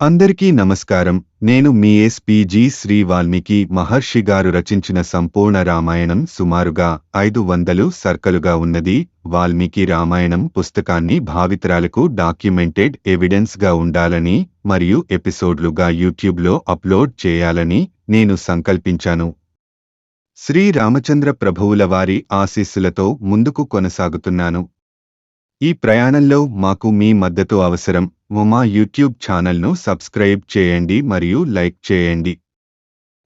అందరికీ నమస్కారం. నేను మీ ఎస్పిజి శ్రీ వాల్మీకి మహర్షి గారు రచించిన సంపూర్ణ రామాయణం సుమారుగా ఐదు వందలు సర్కలుగా ఉన్నది. వాల్మీకి రామాయణం పుస్తకాన్ని భావితరాలకు డాక్యుమెంటెడ్ ఎవిడెన్స్గా ఉండాలని మరియు ఎపిసోడ్లుగా యూట్యూబ్లో అప్లోడ్ చేయాలని నేను సంకల్పించాను. శ్రీ రామచంద్ర ప్రభువుల వారి ఆశీస్సులతో ముందుకు కొనసాగుతున్నాను. ఈ ప్రయాణంలో మాకు మీ మద్దతు అవసరం. మా యూట్యూబ్ ఛానల్ను సబ్స్క్రైబ్ చేయండి మరియు లైక్ చేయండి.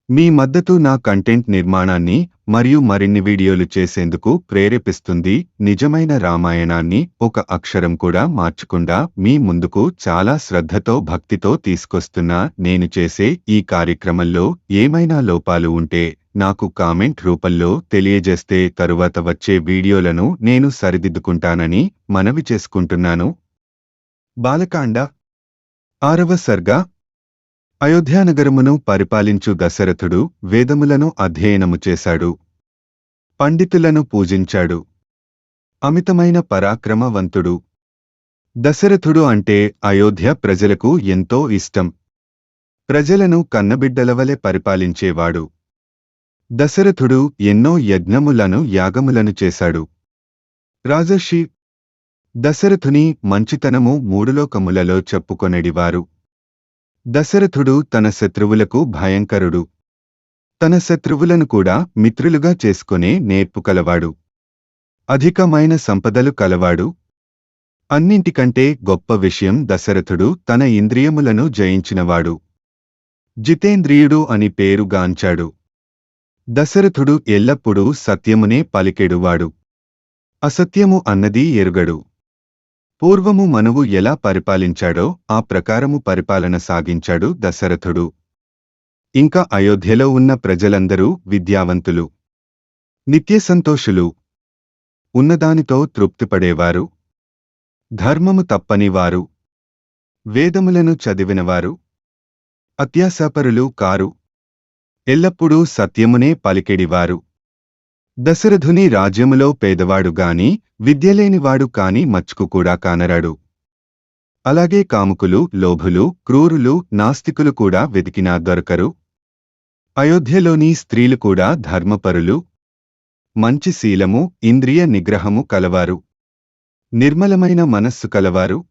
మీ మద్దతు నా కంటెంట్ నిర్మాణాన్ని మరియు మరిన్ని వీడియోలు చేసేందుకు ప్రేరేపిస్తుంది. నిజమైన రామాయణాన్ని ఒక అక్షరం కూడా మార్చకుండా మీ ముందుకు చాలా శ్రద్ధతో భక్తితో తీసుకొస్తున్నా నేను చేసే ఈ కార్యక్రమంలో ఏమైనా లోపాలు ఉంటే నాకు కామెంట్ రూపంలో తెలియజేస్తే తరువాత వచ్చే వీడియోలను నేను సరిదిద్దుకుంటానని మనవి చేసుకుంటున్నాను. బాలకాండ ఆరవ సర్గ అయోధ్యానగరమును పరిపాలించు దశరథుడు వేదములను అధ్యయనము చేశాడు. పండితులను పూజించాడు. అమితమైన పరాక్రమవంతుడు. దశరథుడు అంటే అయోధ్య ప్రజలకు ఎంతో ఇష్టం. ప్రజలను కన్నబిడ్డలవలె పరిపాలించేవాడు. దశరథుడు ఎన్నో యజ్ఞములను యాగములను చేశాడు. రాజర్షి దశరథుని మంచితనము మూడులోకములలో చెప్పుకొనెడివారు. దశరథుడు తన శత్రువులకు భయంకరుడు. తన శత్రువులను కూడా మిత్రులుగా చేసుకునే నేర్పు కలవాడు. అధికమైన సంపదలు కలవాడు. అన్నింటికంటే గొప్ప విషయం దశరథుడు తన ఇంద్రియములను జయించినవాడు. జితేంద్రియుడు అని పేరు గాంచాడు. దశరథుడు ఎల్లప్పుడూ సత్యమునే పలికెడువాడు. అసత్యము అన్నది ఎరుగడు. పూర్వము మనువు ఎలా పరిపాలించాడో ఆ ప్రకారము పరిపాలన సాగించాడు దశరథుడు. ఇంకా అయోధ్యలో ఉన్న ప్రజలందరూ విద్యావంతులు. నిత్యసంతోషులు ఉన్నదానితో తృప్తిపడేవారు. ధర్మము తప్పనివారు. వేదములను చదివినవారు. అత్యాశాపరులు కారు. ఎల్లప్పుడూ సత్యమునే పలికెడివారు. దశరథుని రాజ్యములో పేదవాడు గాని విద్యలేనివాడు కాని మచ్చుకు కూడా కానరాడు. అలాగే కాముకులు లోభులు క్రూరులు నాస్తికులు కూడా వెతికినా దొరకరు. అయోధ్యలోని స్త్రీలు కూడా ధర్మపరులు. మంచి శీలము ఇంద్రియ నిగ్రహము కలవారు. నిర్మలమైన మనస్సు కలవారు.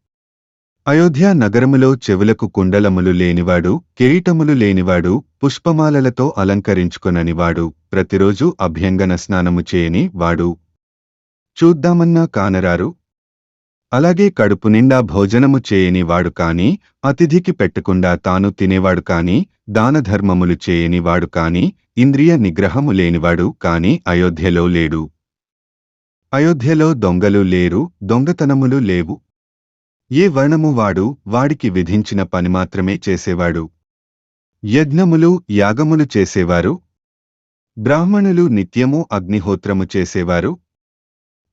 అయోధ్య నగరములో చెవులకు కుండలములు లేనివాడు కిరీటములు లేనివాడు పుష్పమాలలతో అలంకరించుకొననివాడు ప్రతిరోజు అభ్యంగన స్నానము చేయని వాడు. చూద్దామన్నా కానరారు. అలాగే కడుపు నిండా భోజనము చేయని వాడు కాని అతిథికి పెట్టకుండా తాను తినేవాడు కాని దానధర్మములు చేయని వాడు కాని ఇంద్రియ నిగ్రహము లేనివాడు కాని అయోధ్యలో లేడు. అయోధ్యలో దొంగలు లేరు దొంగతనములు లేవు. ఏ వర్ణము వాడు వాడికి విధించిన పని మాత్రమే చేసేవాడు? యజ్ఞములు యాగములు చేసేవారు? బ్రాహ్మణులు నిత్యము అగ్నిహోత్రము చేసేవారు?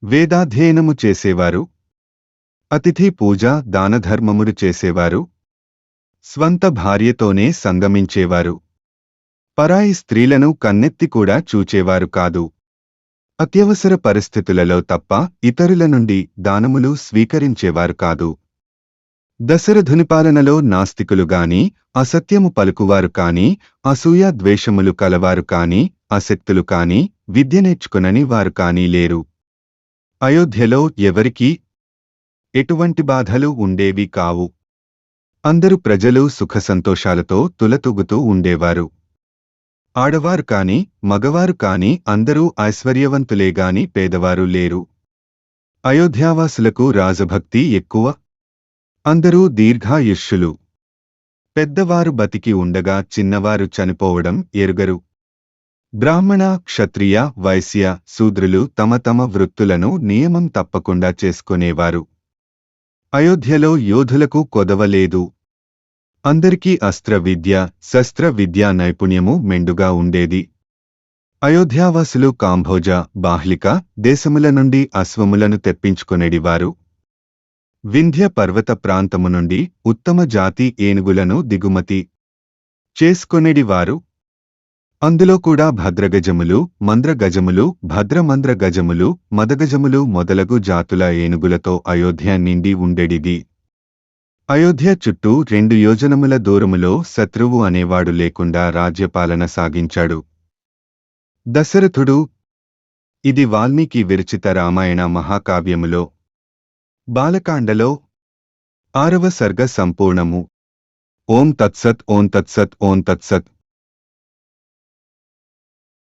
వేదాధ్యయనము చేసేవారు? అతిథి పూజ దానధర్మములు చేసేవారు? స్వంత భార్యతోనే సంగమించేవారు? పరాయి స్త్రీలను కన్నెత్తి కూడా చూచేవారు కాదు. అత్యవసర పరిస్థితులలో తప్ప ఇతరుల నుండి దానములు స్వీకరించేవారు కాదు. దశరథుని పాలనలో నాస్తికులు గాని అసత్యము పలుకువారు కాని అసూయ ద్వేషములు కలవారు కాని అశక్తులు కాని విద్య నేర్చుకునని వారు కాని లేరు. అయోధ్యలో ఎవరికీ ఎటువంటి బాధలు ఉండేవి కావు. అందరు ప్రజలు సుఖసంతోషాలతో తులతూగుతూ ఉండేవారు. ఆడవారు కాని మగవారు కాని అందరూ ఐశ్వర్యవంతులేగాని పేదవారు లేరు. అయోధ్యావాసులకు రాజభక్తి ఎక్కువ. అందరూ దీర్ఘాయుష్యులు. పెద్దవారు బతికి ఉండగా చిన్నవారు చనిపోవడం ఎరుగరు. బ్రాహ్మణ క్షత్రియ వైశ్య శూద్రులు తమ తమ వృత్తులను నియమం తప్పకుండా చేసుకునేవారు. అయోధ్యలో యోధులకు కొదవలేదు అందరికీ అస్త్ర విద్య శస్త్ర విద్యా నైపుణ్యము మెండుగా ఉండేది. అయోధ్యావాసులు కాంభోజ బాహ్లిక దేశముల నుండి అశ్వములను తెప్పించుకొనేడివారు. వింధ్య పర్వత ప్రాంతము నుండి ఉత్తమ జాతి ఏనుగులను దిగుమతి చేసుకొనేడివారు అందులో కూడా భద్రగజములు మంద్రగజములు భద్రమంద్ర గజములు మదగజములు మొదలగు జాతుల ఏనుగులతో అయోధ్య నిండి ఉండేడిది. అయోధ్య చుట్టూ రెండు యోజనముల దూరములో శత్రువు అనేవాడు లేకుండా రాజ్యపాలన సాగించాడు. దశరథుడు ఇది వాల్మీకి విరచిత రామాయణ మహాకావ్యములో బాలకాండలో ఆరవ సర్గ సంపూర్ణము. ఓం తత్సత్ ఓం తత్సత్ ఓం తత్సత్.